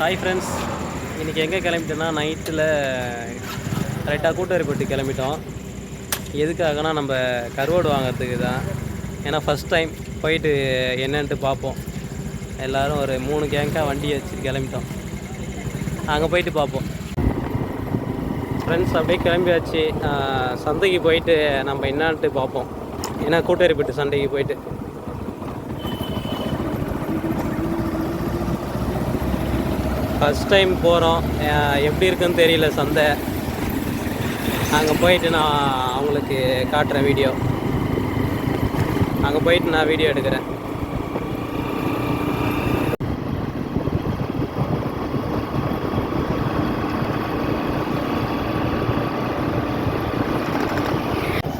Hi friends இன்றைக்கி எங்கே கிளம்பிட்டோன்னா நைட்டில் கரெக்டாக கூட்டறிப்பட்டு கிளம்பிட்டோம். எதுக்காகனா நம்ம கருவாடு வாங்குறதுக்கு தான். ஏன்னா ஃபஸ்ட் டைம் போயிட்டு என்னன்ட்டு பார்ப்போம். எல்லோரும் ஒரு மூணு கேங்காக வண்டி வச்சு கிளம்பிட்டோம். அங்கே போயிட்டு பார்ப்போம். ஃப்ரெண்ட்ஸ் அப்படியே கிளம்பியாச்சு. சந்தைக்கு போயிட்டு நம்ம என்னான்ட்டு பார்ப்போம். ஏன்னா கூட்டறிப்பட்டு சந்தைக்கு போயிட்டு. ஃபஸ்ட் டைம் போகிறோம் எப்படி இருக்குன்னு தெரியல சந்தை. அங்கே போயிட்டு நான் அவங்களுக்கு காட்டுறேன் வீடியோ அங்கே போயிட்டு நான் வீடியோ எடுக்கிறேன்.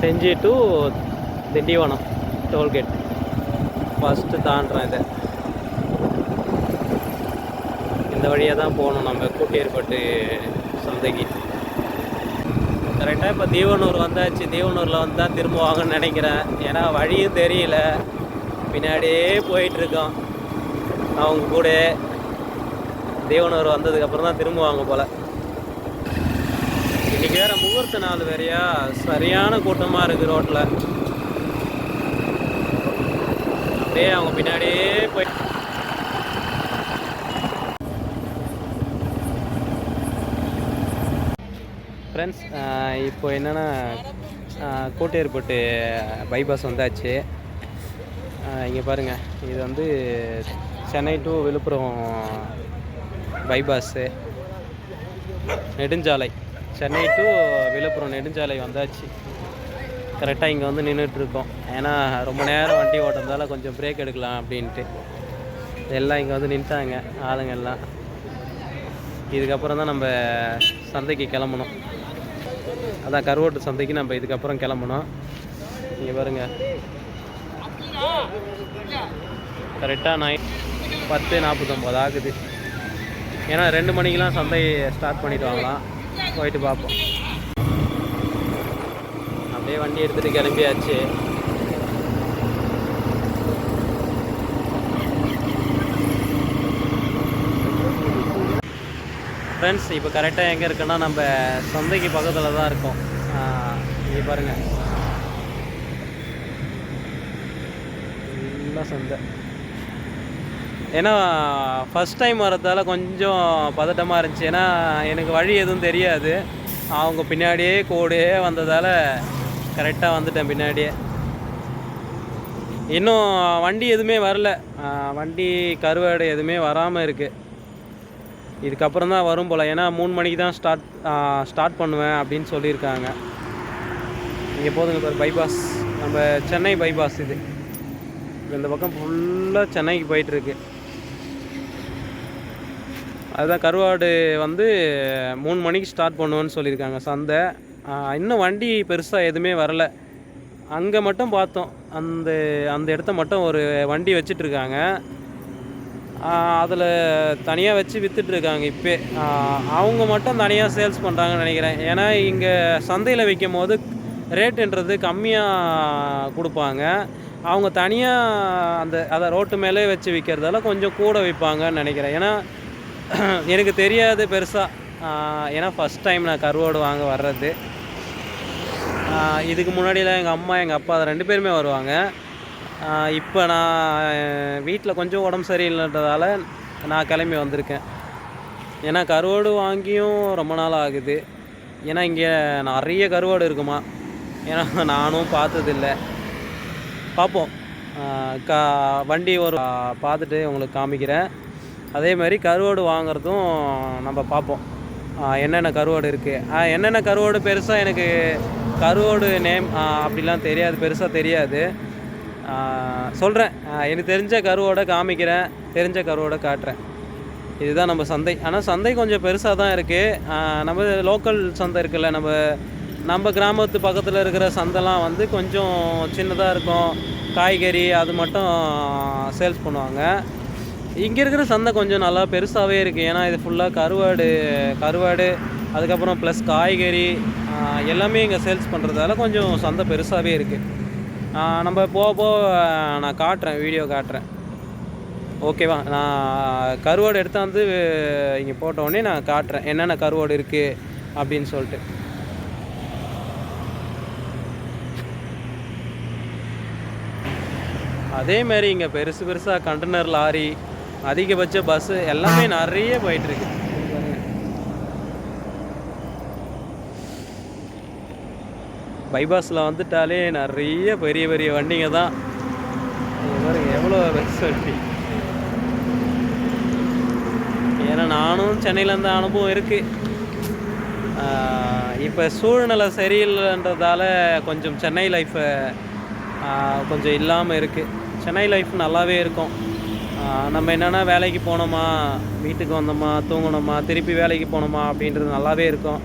Senji to Tindivanam toll gate first தாண்டுறேன் இதை. இந்த வழியாக தான் போகணும். நம்ம கூட்டியேற்பட்டு சந்தைக்கு. கரெக்டாக இப்போ தீவனூர் வந்தாச்சு. தீவனூரில் வந்து தான் திரும்புவாங்கன்னு நினைக்கிறேன். ஏன்னா வழியும் தெரியல. பின்னாடியே போயிட்டுருக்கோம். அவங்க கூட தீவனூர் வந்ததுக்கப்புறம் தான் திரும்புவாங்க போல். இன்றைக்கி வேறு முகூர்த்த நாள் வேறையா? சரியான கூட்டமாக இருக்குது ரோட்டில் அப்படியே அவங்க பின்னாடியே போய் ஃப்ரெண்ட்ஸ் இப்போ என்னென்னா கோட்டையர்பட்டு பைபாஸ் வந்தாச்சு. இங்கே பாருங்கள் இது வந்து சென்னை டு விழுப்புரம் பைபாஸு நெடுஞ்சாலை சென்னை டு விழுப்புரம் நெடுஞ்சாலை வந்தாச்சு. கரெக்டாக இங்கே வந்து நின்றுட்டுருக்கோம் ஏன்னா ரொம்ப நேரம் வண்டி ஓட்டுறதால கொஞ்சம் பிரேக் எடுக்கலாம் அப்படின்ட்டு. எல்லாம் இங்கே வந்து நின்ட்டாங்க ஆளுங்க எல்லாம் இதுக்கப்புறம் தான் நம்ம சந்தைக்கு கிளம்பணும். அதான் கருவோட்டு சந்தைக்கு நம்ம இதுக்கப்புறம் கிளம்பணும் இங்கே பாருங்க. கரெக்டாக நைட் பத்து நாற்பத்தொம்போது ஆகுது. ஏன்னா ரெண்டு மணிக்கெலாம் சந்தை ஸ்டார்ட் பண்ணிட்டு வாங்கலாம் போயிட்டு பார்ப்போம். அப்படியே வண்டி எடுத்துகிட்டு கிளம்பியாச்சு. ஃப்ரெண்ட்ஸ் இப்போ கரெக்டாக எங்கே இருக்குன்னா நம்ம சந்தைக்கு பக்கத்தில் தான் இருக்கோம். இங்கே பாருங்கள் ஃபுல்லாக சந்தை. ஏன்னா ஃபஸ்ட் டைம் வரதால கொஞ்சம் பதட்டமாக இருந்துச்சு. ஏன்னா எனக்கு வழி எதுவும் தெரியாது. அவங்க பின்னாடியே கோடே வந்ததால் கரெக்டாக வந்துட்டேன் பின்னாடியே. இன்னும் வண்டி எதுவுமே வரல. வண்டி கருவாடு எதுவுமே வராமல் இருக்குது இதுக்கப்புறம் தான் வரும் போல். ஏன்னா மூணு மணிக்கு தான் ஸ்டார்ட் ஸ்டார்ட் பண்ணுவேன் அப்படின்னு சொல்லியிருக்காங்க. இங்கே போதுங்க பாரு பைபாஸ் நம்ம சென்னை பைபாஸ் இது. இந்த பக்கம் ஃபுல்லாக சென்னைக்கு போயிட்டுருக்கு. அதுதான் கருவாடு வந்து மூணு மணிக்கு ஸ்டார்ட் பண்ணுவேன்னு சொல்லியிருக்காங்க. சந்தை இன்னும் வண்டி பெருசாக எதுவுமே வரல. அங்கே மட்டும் பார்த்தோம். அந்த அந்த இடத்த மட்டும் ஒரு வண்டி வச்சிட்ருக்காங்க அதில் தனியாக வச்சு விற்றுட்ருக்காங்க இப்போ. அவங்க மட்டும் தனியாக சேல்ஸ் பண்ணுறாங்கன்னு நினைக்கிறேன். ஏன்னா இங்கே சந்தையில் விற்கும் போது ரேட்டுன்றது கம்மியாக கொடுப்பாங்க. அவங்க தனியாக அந்த அதை ரோட்டு மேலே வச்சு விற்கிறதால கொஞ்சம் கூட விற்பாங்கன்னு நினைக்கிறேன். ஏன்னா எனக்கு தெரியாது பெருசாக ஏன்னா ஃபஸ்ட் டைம் நான் கருவாடு வாங்க வர்றது. இதுக்கு முன்னாடிலாம் எங்கள் அம்மா எங்கள் அப்பா ரெண்டு பேருமே வருவாங்க. இப்போ நான் வீட்டில் கொஞ்சம் உடம்பு சரியில்லைன்றதால நான் கிளம்பி வந்திருக்கேன். ஏன்னா கருவாடு வாங்கியும் ரொம்ப நாள் ஆகுது. ஏன்னா இங்கே நிறைய கருவாடு இருக்குமா? ஏன்னா நானும் பார்த்ததில்ல. பார்ப்போம். க கா வண்டி ஒரு பார்த்துட்டு உங்களுக்கு காமிக்கிறேன். அதே மாதிரி கருவாடு வாங்குறதும் நம்ம பார்ப்போம். என்னென்ன கருவாடு இருக்குது என்னென்ன கருவாடு பெருசாக எனக்கு கருவாடு நேம் அப்படிலாம் தெரியாது பெருசாக தெரியாது. சொல்கிறேன் எனக்கு தெரிஞ்ச கருவோட காமிக்கிறேன். தெரிஞ்ச கருவோட காட்டுறேன். இதுதான் நம்ம சந்தை. ஆனால் சந்தை கொஞ்சம் பெருசாக தான் இருக்குது நம்ம லோக்கல் சந்தை இருக்குல்ல நம்ம நம்ம கிராமத்து பக்கத்தில் இருக்கிற சந்தைலாம் வந்து கொஞ்சம் சின்னதாக இருக்கும். காய்கறி அது மட்டும் சேல்ஸ் பண்ணுவாங்க. இங்கே இருக்கிற சந்தை கொஞ்சம் நல்லா பெருசாகவே இருக்குது ஏன்னா இது ஃபுல்லாக கருவாடு கருவாடு அதுக்கப்புறம் ப்ளஸ் காய்கறி எல்லாமே இங்கே சேல்ஸ் பண்ணுறதால கொஞ்சம் சந்தை பெருசாகவே இருக்குது நம்ம போக போக நான் காட்டுறேன் வீடியோ காட்டுறேன். ஓகேவா நான் கருவாடு எடுத்தாந்து இங்கே போட்ட உடனே நான் காட்டுறேன். என்னென்ன கருவாடு இருக்குது அப்படின்னு சொல்லிட்டு. அதே மாதிரி இங்கே பெருசு பெருசாக கண்டெய்னர் லாரி அதிகபட்ச பஸ்ஸு எல்லாமே நிறைய போயிட்டுருக்கு பைபாஸில் வந்துட்டாலே நிறைய பெரிய பெரிய வண்டிங்க தான். பாருங்க எவ்வளோ பஸ் வண்டி. ஏன்னா நானும் சென்னையில் இருந்த அனுபவம் இருக்குது இப்போ சூழ்நிலை சரியில்லைன்றதால கொஞ்சம் சென்னை லைஃப்பை கொஞ்சம் இல்லாமல் இருக்குது சென்னை லைஃப் நல்லாவே இருக்கும். நம்ம என்னென்னா வேலைக்கு போனோமா வீட்டுக்கு வந்தோமா தூங்கினோமா திருப்பி வேலைக்கு போனோமா அப்படின்றது நல்லாவே இருக்கும்.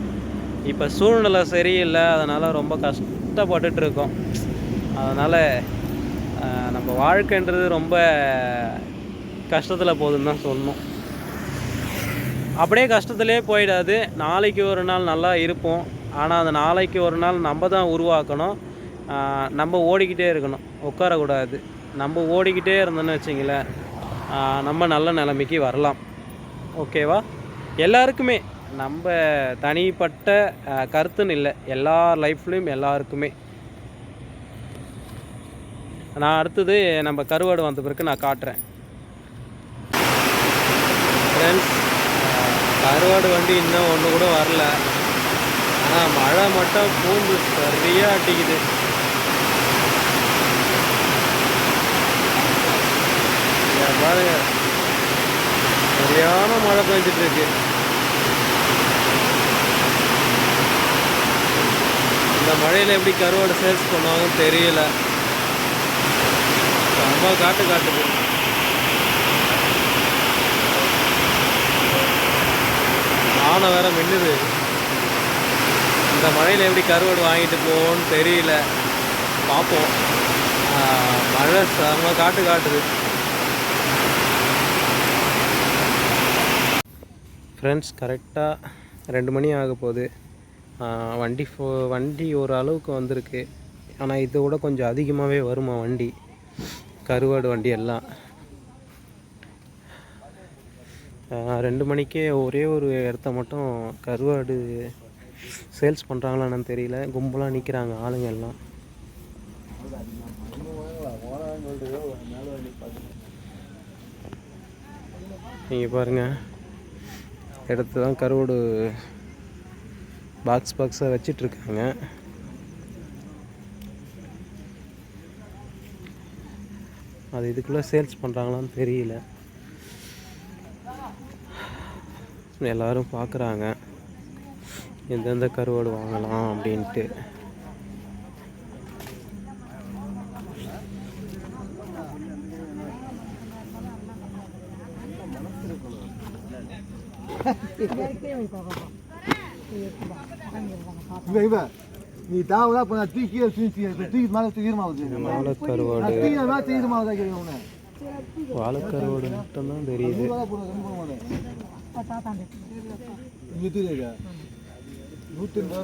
இப்போ சூழ்நிலை சரியில்லை அதனால் ரொம்ப கஷ்டப்பட்டுட்டு இருக்கோம் அதனால் நம்ம வாழ்க்கைன்றது ரொம்ப கஷ்டத்தில் போகுதுன்னு தான் சொல்லணும். அப்படியே கஷ்டத்துலேயே போயிடாது. நாளைக்கு ஒரு நாள் நல்லா இருப்போம். ஆனால் அந்த நாளைக்கு ஒரு நாள் நம்ம தான் உருவாக்கணும். நம்ம ஓடிக்கிட்டே இருக்கணும். உட்காரக்கூடாது. நம்ம ஓடிக்கிட்டே இருந்தோன்னு வச்சிங்களேன் நம்ம நல்ல நிலைமைக்கு வரலாம். ஓகேவா? எல்லாருக்குமே நம்ம தனிப்பட்ட கருத்துன்னு இல்லை. எல்லா லைஃப்லேயும் எல்லாருக்குமே. நான் அடுத்தது நம்ம கருவாடு வந்த பிறகு நான் காட்டுறேன். ஃப்ரெண்ட்ஸ் கருவாடு வண்டி இன்னும் ஒன்று கூட வரல. ஆனால் மழை மட்டும் பூந்து சரியாக அட்டிக்குது பாருங்க. சரியான மழை பெஞ்சிட்ருக்கு இந்த மழையில் எப்படி கருவாடு சேல்ஸ் பண்ணுவாங்கன்னு தெரியல. ரொம்ப காட்டு காட்டுது. ஆனை வேற மின்னுது. இந்த மழையில் எப்படி கருவாடு வாங்கிட்டு போவோன்னு தெரியல. பார்ப்போம். மழை செம்ம காட்டு காட்டுது. ஃப்ரெண்ட்ஸ் கரெக்டாக ரெண்டு மணி ஆக போகுது. வண்டி ஃபோ வண்டி ஒரு அளவுக்கு வந்திருக்கு. ஆனால் இதை விட கொஞ்சம் அதிகமாகவே வருமா வண்டி? கருவாடு வண்டி எல்லாம். ரெண்டு மணிக்கே ஒரே ஒரு இடத்த மட்டும் கருவாடு சேல்ஸ் பண்ணுறாங்களான்னு தெரியல. கும்பலாக நிற்கிறாங்க ஆளுங்க எல்லாம். நீங்கள் பாருங்கள் இடத்து தான் கருவாடு பாக்ஸ் பாக்ஸாக வச்சிட்ருக்காங்க. அது இதுக்குள்ளே சேல்ஸ் பண்ணுறாங்களான்னு தெரியல. எல்லோரும் பார்க்குறாங்க எந்தெந்த கருவாடு வாங்கலாம் அப்படின்ட்டு. இவ இவ நீ தாவலா பண்ண தூக்கி தூக்கி தூக்கி மேலே அது வாழைக்கருவாடு தூக்கி மேலே அதை கேட்க உன்னை வாழைக்கருவாடு மட்டும்தான் தெரியுது தூக்கிங்க நூற்றி ரூபா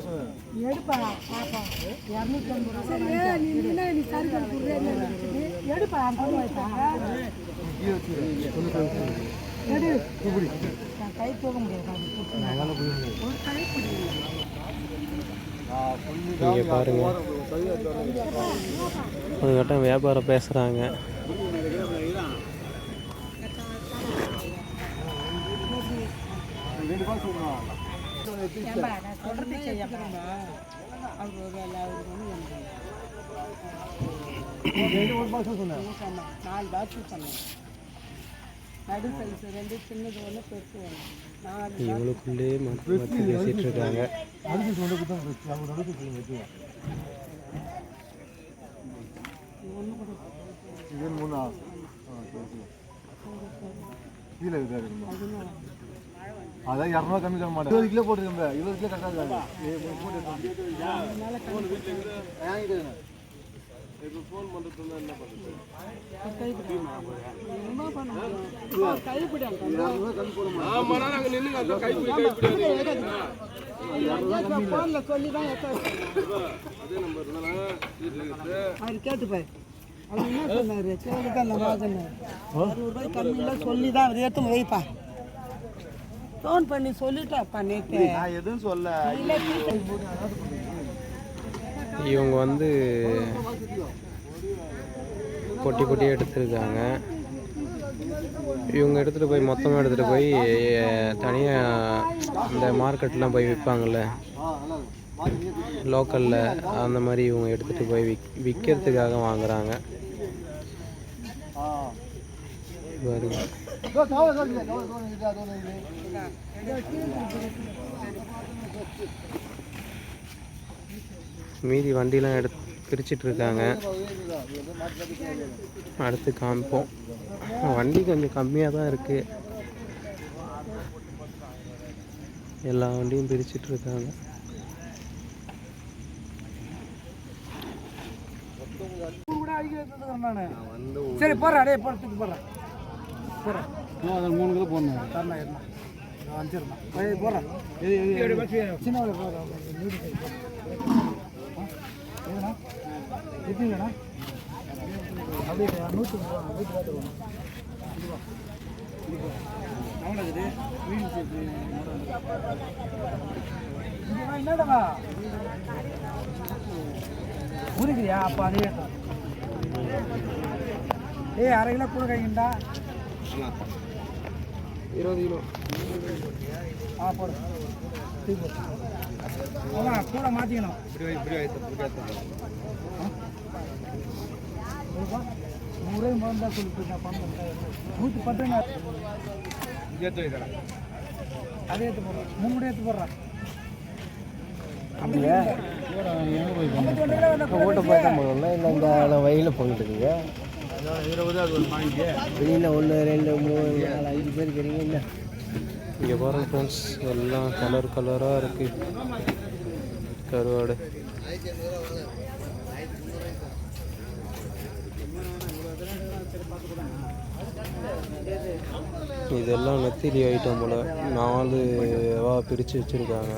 கட்டம் வியாபாரம் பேசுகிறாங்க ரெண்டு ரூபா சொல்லணும் ரெண்டு ஒரு பாக்ஸ் சொன்னேன் நாலு பாக்ஸ் சொன்னேன் நடு சைஸ் ரெண்டு சின்னது ஒன்று பெருசு ஒன்று நாலு இவளுக்குள்ளே மாற்றி மாற்றி பேசிகிட்டு இருக்காங்க. இது மூணா? கீழே இருக்காரு அதான் இரநூறுவா கம்மி தர மாட்டேன். இருபது கிலோ போட்டுருக்கேன் இருபது கிலோ கரெக்டாக இருக்காது போட்டு வாங்கிட்டு கைப்பிடி இரநூறுவா கம்மி போட மாட்டேன் ஃபோனில் சொல்லி தான் எத்த அவர் கேட்டுப்பாரு அவர் என்ன சொன்னாரு கம்மியில் சொல்லி தான் அவர் வைப்பா ஃபோன் பண்ணி சொல்லிட்டாப்பா நேற்று நான் எதுவும் சொல்ல இவங்க வந்து பொட்டி பொட்டியாக எடுத்துருக்காங்க. இவங்க எடுத்துகிட்டு போய் மொத்தமாக எடுத்துகிட்டு போய் தனியாக இந்த மார்க்கெட்லாம் போய் விற்பாங்கள்ல லோக்கலில் அந்த மாதிரி இவங்க எடுத்துகிட்டு போய் விக் விற்கிறதுக்காக வாங்குறாங்க. பாருங்க. மீதி வண்டிலாம் எடுத்து பிரிச்சிட்டு இருக்காங்க அடுத்து காமிப்போம். வண்டி கொஞ்சம் கம்மியாக தான் இருக்குது எல்லா வண்டியும் பிரிச்சிட்டு இருக்காங்க சரி போடுறா அடே போடுறதுக்கு போடுறேன் அதில் மூணு கிலோ போடணும். போடுறேன் சின்ன போடுறேன் எதுனா எப்படிங்கண்ணா அப்படியே நூற்றி வீட்டு பார்த்துருவோம் என்னடா ஊருக்குறியா அப்போ அதே ஏய் அரை கிலோ கூட கைங்கண்டா இருபது கிலோ. ஆ போடு. அதான் கூட மாற்றிக்கணும் நூறே மறந்தா சொல்லிட்டு நான் பணம் நூற்றி பத்துங்க அதே எடுத்து போடுறேன் மூணு எடுத்து போடுறேன் அப்படியா ஓட்ட போய் தான் போகணும் இல்லை இந்த வயலில் போயிட்டு இருக்குங்க? வெளியில் ஒன்று ரெண்டு மூணு நாலு அஞ்சு பேர் இருக்கிறீங்க இல்லை? இங்கே பாருங்க ஃப்ரெண்ட்ஸ் எல்லாம் கலர் கலராக இருக்குது கருவாடு. இதெல்லாம் நெத்திலி ஐட்டம் போல. நாலு வா பிரித்து வச்சுருக்காங்க.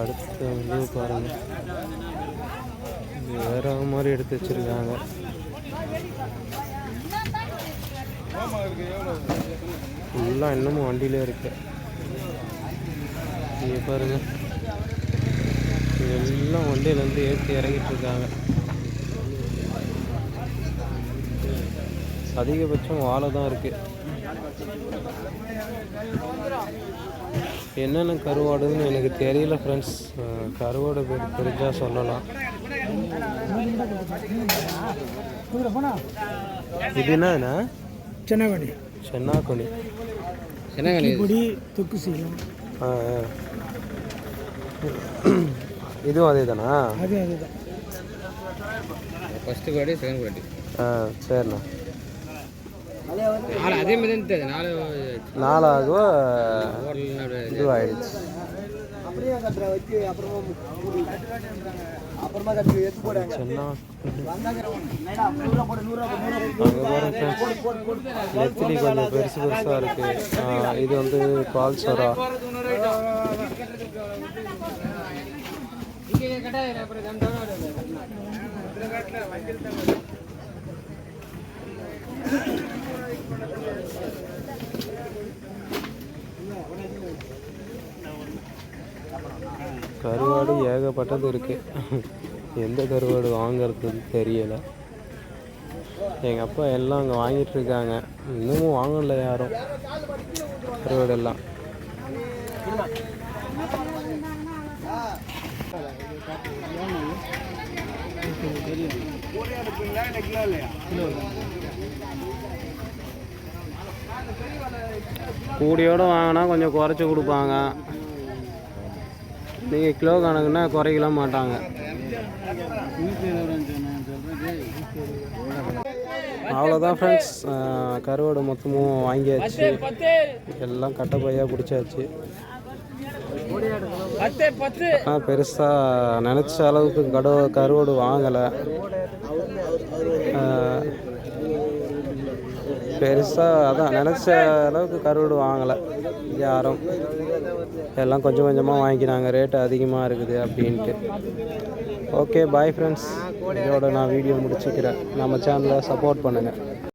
அடுத்து வந்து பாருங்க. வேற மாதிரி எடுத்து வச்சிருக்காங்க. ஃபுல்லாக இன்னமும் வண்டியிலே இருக்கு. நீங்கள் பாருங்க. எல்லாம் வண்டியிலேருந்து ஏற்றி இறங்கிட்டு இருக்காங்க. அதிகபட்சம் வாழை தான் இருக்கு. என்னென்ன கருவாடுன்னு எனக்கு தெரியல ஃப்ரெண்ட்ஸ் கருவாடு பேர் தெரிஞ்சால் சொல்லலாம். இது என்னண்ணா சென்னகடி சென்னாக்குனி பொடி தொக்கு செய்யலாம். இதுவும் அதே தானா? அது அதுதான் ஃபஸ்ட்டு குவாலிட்டி செகண்ட் குவாலிட்டி ஆ சரிண்ணா. அதே மாதிரி நாலு அப்படியே கட்டுற வச்சு அப்புறமா. அப்புறமா கட்டி எடுத்து நெத்திலி கொஞ்சம் பெருசு பெருசாக இருக்குது இது வந்து பால் சொரா கருவாடு ஏகப்பட்டது இருக்குது எந்த கருவாடு வாங்கிறதுன்னு தெரியலை. எங்கள் அப்பா எல்லாம் அங்கே வாங்கிட்டுருக்காங்க இன்னமும் வாங்கல யாரும். கருவாடு எல்லாம். கூடியோட வாங்கினா கொஞ்சம் குறைச்சி கொடுப்பாங்க. நீங்கள் கிலோ கணக்குன்னா குறைக்கலாம் மாட்டாங்க. அவ்வளோதான் ஃப்ரெண்ட்ஸ் கருவாடு மொத்தமும் வாங்கியாச்சு. எல்லாம் கட்டப்பையாக பிடிச்சாச்சு. ஆனால் பெருசாக நினச்ச அளவுக்கு கடவு கருவாடு வாங்கலை. பெருசாக அதான் நினச்ச அளவுக்கு கருவாடு வாங்கலை. யாரும். எல்லாம் கொஞ்சம் கொஞ்சமாக வாங்கிக்கிறாங்க. ரேட்டு அதிகமாக இருக்குது அப்படின்ட்டு. ஓகே பாய் ஃப்ரெண்ட்ஸ் இதோட நான் வீடியோ முடிச்சுக்கிறேன். நம்ம சேனலை சப்போர்ட் பண்ணுங்கள்